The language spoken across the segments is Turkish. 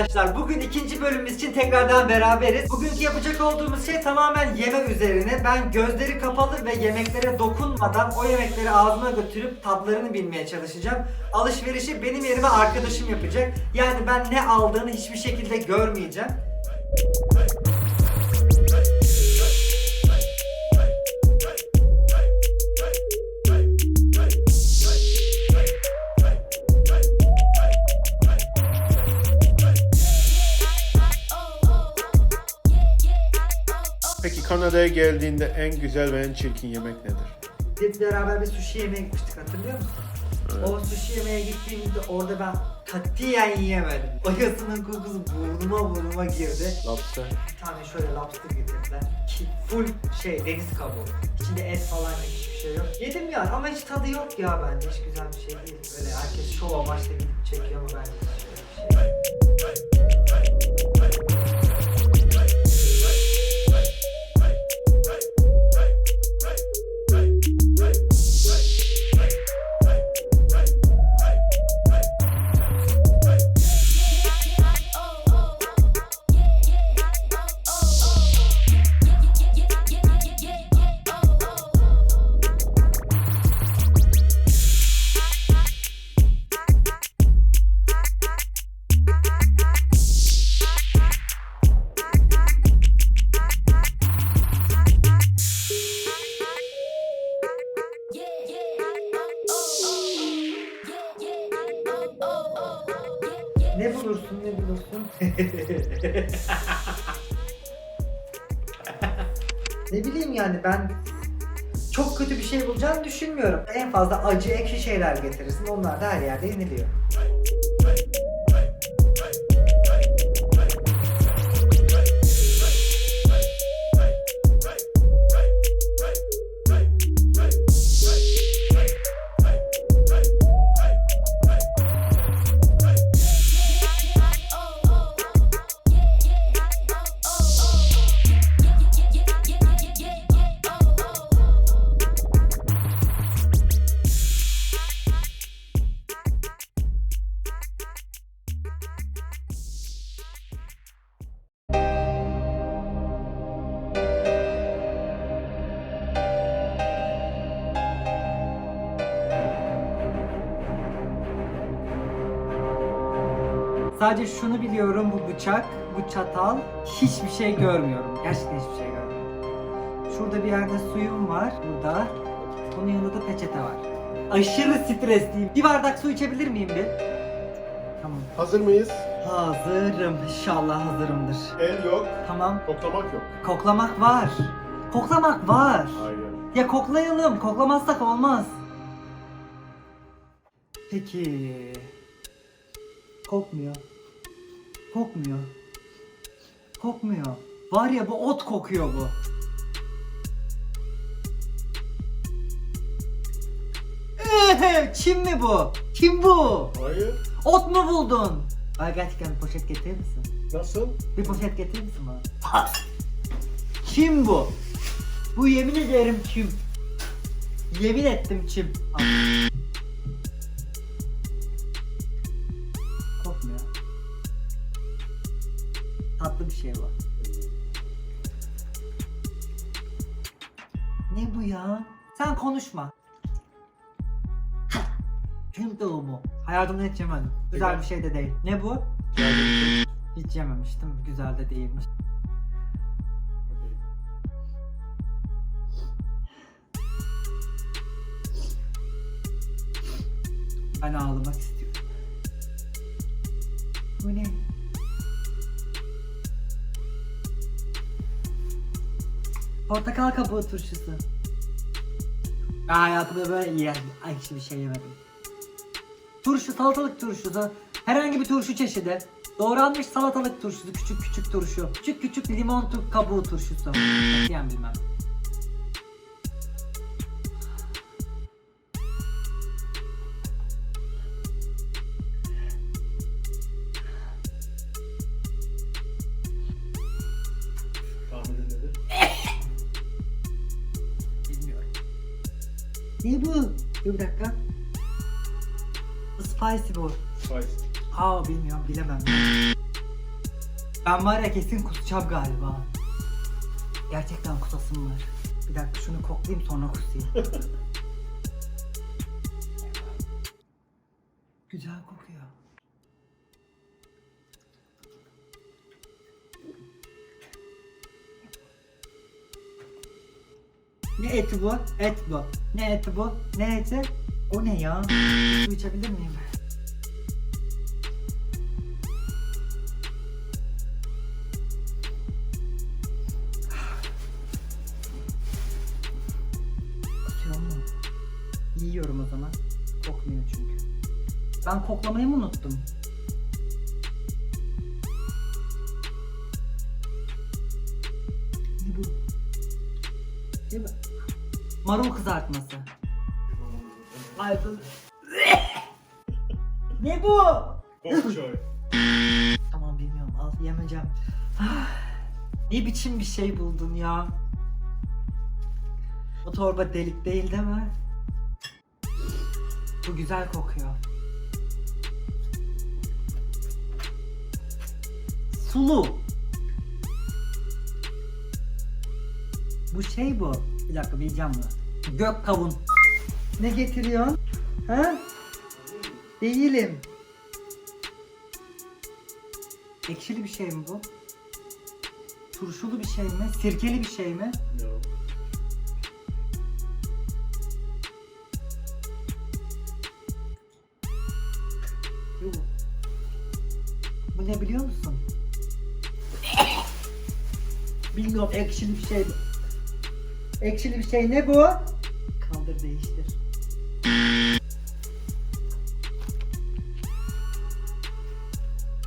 arkadaşlar. Bugün ikinci bölümümüz için tekrardan beraberiz. Bugünkü yapacak olduğumuz şey tamamen yeme üzerine. Ben gözleri kapalı ve yemeklere dokunmadan o yemekleri ağzıma götürüp tadlarını bilmeye çalışacağım. Alışverişi benim yerime arkadaşım yapacak. Yani ben ne aldığını hiçbir şekilde görmeyeceğim. Kanada'ya geldiğinde en güzel ve en çirkin yemek nedir? Biz beraber bir sushi yemeye gitmiştik hatırlıyor musun? O sushi yemeye gittiğimizde orada ben katiyen yiyemedim. O yasının kokusu burnuma burnuma girdi. Lobster. Bir tane şöyle lobster getirdiler. Ki full şey deniz kabuğu. İçinde et falan yok hiçbir şey yok. Yedim ya ama hiç tadı yok ya bence. Hiç güzel bir şey değil. Böyle herkes şov amaçlı gidip çekiyor ama bence Ne bulursun ne bulursun? ne bileyim yani ben çok kötü bir şey bulacağını düşünmüyorum. En fazla acı ekşi şeyler getirirsin. Onlar da her yerde yeniliyor. Sadece şunu biliyorum bu bıçak, bu çatal hiçbir şey görmüyorum. Gerçekten hiçbir şey görmüyorum. Şurada bir yerde suyum var. Burada. Bunun yanında da peçete var. Aşırı stresliyim. Bir bardak su içebilir miyim bir? Tamam. Hazır mıyız? Hazırım. İnşallah hazırımdır. El yok, Tamam. koklamak yok. Koklamak var. Koklamak var. Hayır. Ya koklayalım. Koklamazsak olmaz. Peki. Kokmuyor. Kokmuyor. Kokmuyor. Var ya bu ot kokuyor bu. Ehe, Çim mi bu? Kim bu? Hayır. Ot mu buldun? Ay gerçekten bir poşet getirir misin? Nasıl? Bir poşet getirir misin bana? Kim bu? Bu yemin ederim kim? Yemin ettim kim? Tatlı bir şey bu. Ne bu ya? Sen konuşma. Gün doğumu. Hayatımda hiç yemedim. Güzel bir şey de değil. Ne bu? Hiç yememiştim. Güzel de değilmiş. Ben ağlamak istiyorum. Bu ne? Portakal kabuğu turşusu. Ben hayatımda böyle yiyen, ay hiçbir bir şey yemedim. Turşu, salatalık turşusu. Herhangi bir turşu çeşidi. Doğranmış salatalık turşusu, küçük küçük turşu. Küçük küçük limon kabuğu turşusu. Katiyen bilmem. Ne bu? Dur bir dakika. Spicy bu. Spice. Aa bilmiyorum bilemem. Ben var ya kesin kusacağım galiba. Gerçekten kusasım var. Bir dakika şunu koklayayım sonra kusayım. Ne eti bu? Et bu. Ne eti bu? Ne eti? O ne ya? Su içebilir miyim? Kusuyor mu? Yiyorum o zaman. Kokmuyor çünkü. Ben koklamayı mı unuttum? Marul kızartması. Ay bu... ne bu? Bok choy. Tamam bilmiyorum al yemeyeceğim. Ne biçim bir şey buldun ya? Bu torba delik değil değil mi? Bu güzel kokuyor. Sulu. Bu şey bu. Bir dakika bileceğim bunu. Gök kavun. Ne getiriyorsun? Ha? Değilim. Ekşili bir şey mi bu? Turşulu bir şey mi? Sirkeli bir şey mi? No. Yok. Bu ne biliyor musun? Bilmiyorum ekşili bir şey. Ekşili bir şey ne bu? Kaldır değiştir.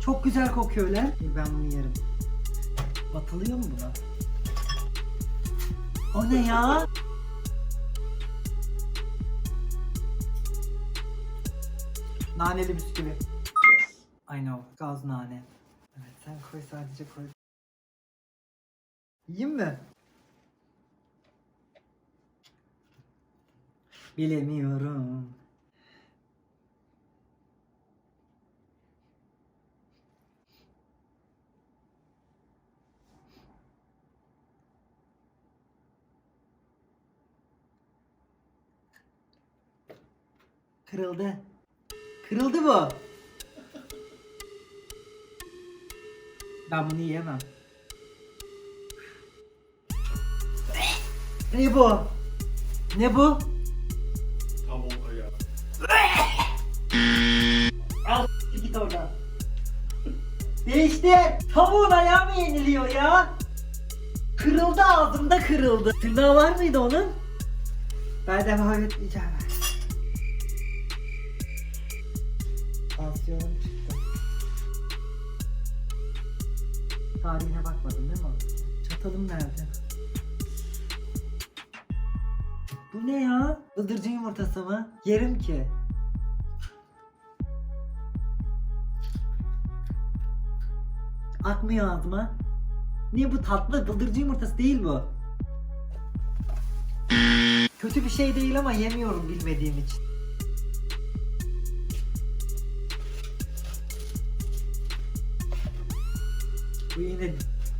Çok güzel kokuyor lan. Ben bunu yerim. Batılıyor mu buna? O ne ya? Naneli bisküvi. Yes. I know. Gaz nane. Evet sen koy sadece koy. Yiyeyim mi? Bilemiyorum. Kırıldı. Kırıldı bu. Ben bunu yiyemem. Ne bu? Ne bu? Al git oradan. Değişti. Tavuğun ayağı mı yeniliyor ya? Kırıldı ağzımda kırıldı. Tırnağı var mıydı onun? Ben devam etmeyeceğim. Tansiyonum çıktı. Tarihine bakmadın değil mi? Çatalım nerede? Bu ne ya? Bıldırcın yumurtası mı? Yerim ki. Akmıyor ağzıma. Niye bu tatlı? Bıldırcın yumurtası değil bu. Kötü bir şey değil ama yemiyorum bilmediğim için. Bu yine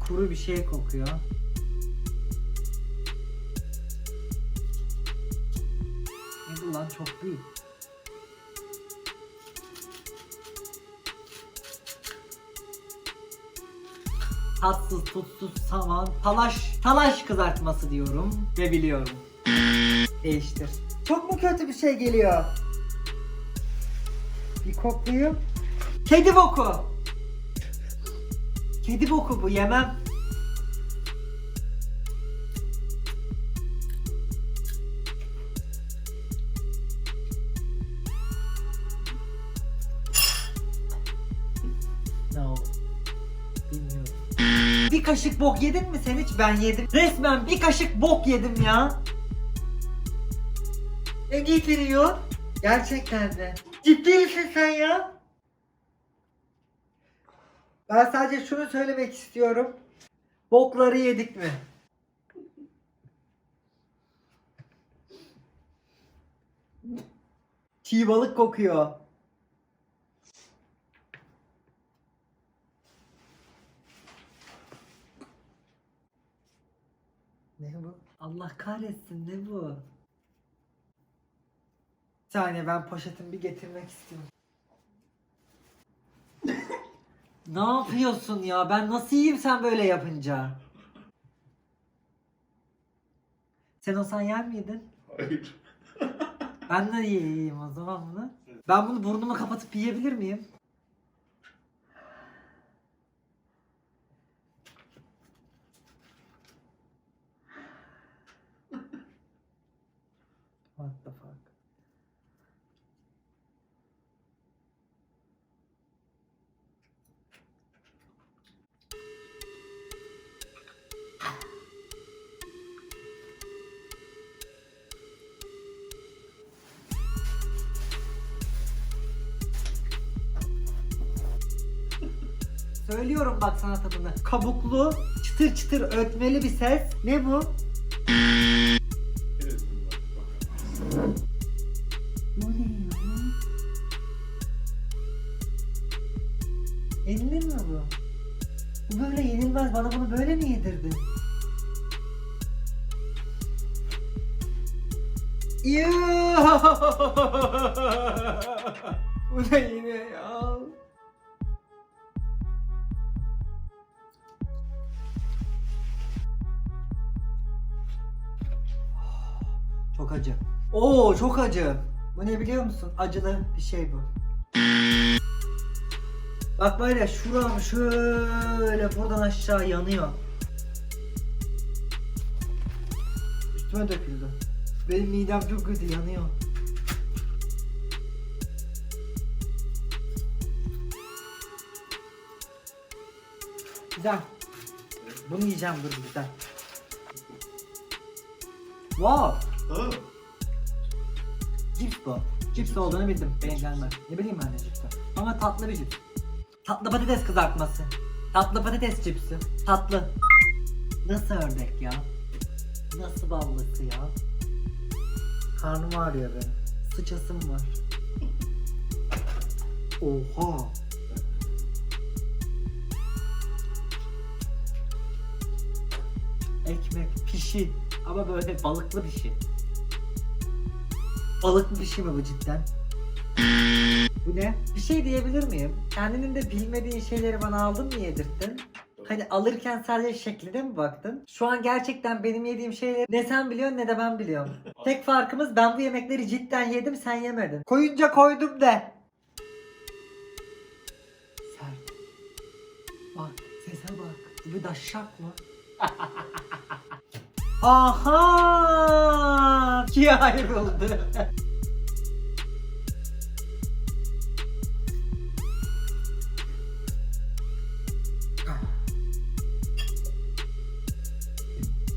kuru bir şey kokuyor. Ne bu lan çok büyük. Tatsız, tutsuz, saman, talaş, talaş kızartması diyorum ve biliyorum. Değiştir. Çok mu kötü bir şey geliyor? Bir koklayayım. Kedi boku. Kedi boku bu yemem. Bir kaşık bok yedin mi sen hiç? Ben yedim. Resmen bir kaşık bok yedim ya. Ne getiriyor? Gerçekten de. Ciddi misin sen ya? Ben sadece şunu söylemek istiyorum. Bokları yedik mi? Çiğ balık kokuyor. Ne bu? Allah kahretsin ne bu? Bir saniye ben poşetimi bir getirmek istiyorum. ne yapıyorsun ya? Ben nasıl yiyeyim sen böyle yapınca? Sen olsan yer miydin? Hayır. Ben de yiyeyim o zaman bunu. Ben bunu burnumu kapatıp yiyebilir miyim? Söylüyorum bak sana tadını. Kabuklu, çıtır çıtır ötmeli bir ses. Ne bu? Bu ne ya? Yenilir mi bu? Bu böyle yenilmez. Bana bunu böyle mi yedirdin? Yuh! bu ne yine ya? Çok acı. Oo çok acı. Bu ne biliyor musun? Acılı bir şey bu. Bak böyle şuram şöyle buradan aşağı yanıyor. Üstüme döküldü. Benim midem çok kötü yanıyor. Güzel. Bunu yiyeceğim dur güzel. Wow. Cips bu. Cips olduğunu bildim. Benim gelmez. Ne bileyim ben de cips. Ama tatlı bir cips. Tatlı patates kızartması. Tatlı patates cipsi. Tatlı. Nasıl ördek ya? Nasıl ballısı ya? Karnım ağrıyor benim. Sıçasım var. Oha. Ekmek, pişi. Ama böyle balıklı bir şey. Balıklı bir şey mi bu cidden? Bu ne? Bir şey diyebilir miyim? Kendinin de bilmediğin şeyleri bana aldın mı yedirttin? Hani alırken sadece şekline mi baktın? Şu an gerçekten benim yediğim şeyleri ne sen biliyorsun ne de ben biliyorum. Tek farkımız ben bu yemekleri cidden yedim sen yemedin. Koyunca koydum de. Sert. Bak sese bak. Bu bir daşşak mı? Aha! İkiye ayrıldı.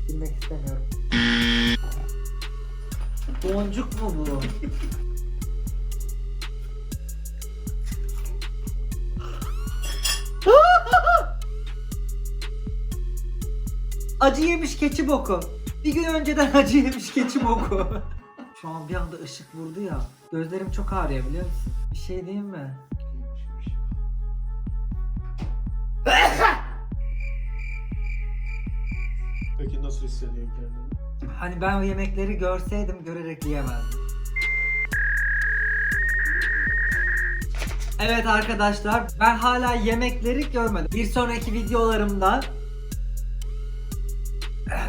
Bilmek istemiyorum. Boncuk mu bu? Acı yemiş keçi boku. Bir gün önceden acı yemiş keçi boku. Şu an bir anda ışık vurdu ya. Gözlerim çok ağrıyor biliyor musun? Bir şey diyeyim mi? Peki nasıl hissediyorsun kendini? Hani ben o yemekleri görseydim görerek yiyemezdim. Evet arkadaşlar ben hala yemekleri görmedim. Bir sonraki videolarımda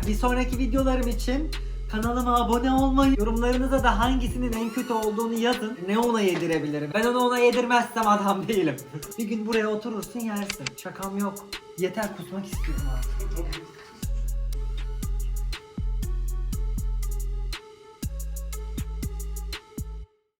bir sonraki videolarım için kanalıma abone olmayı, yorumlarınıza da hangisinin en kötü olduğunu yazın. Ne ona yedirebilirim? Ben onu ona yedirmezsem adam değilim. bir gün buraya oturursun yersin. Şakam yok. Yeter kusmak istiyorum artık.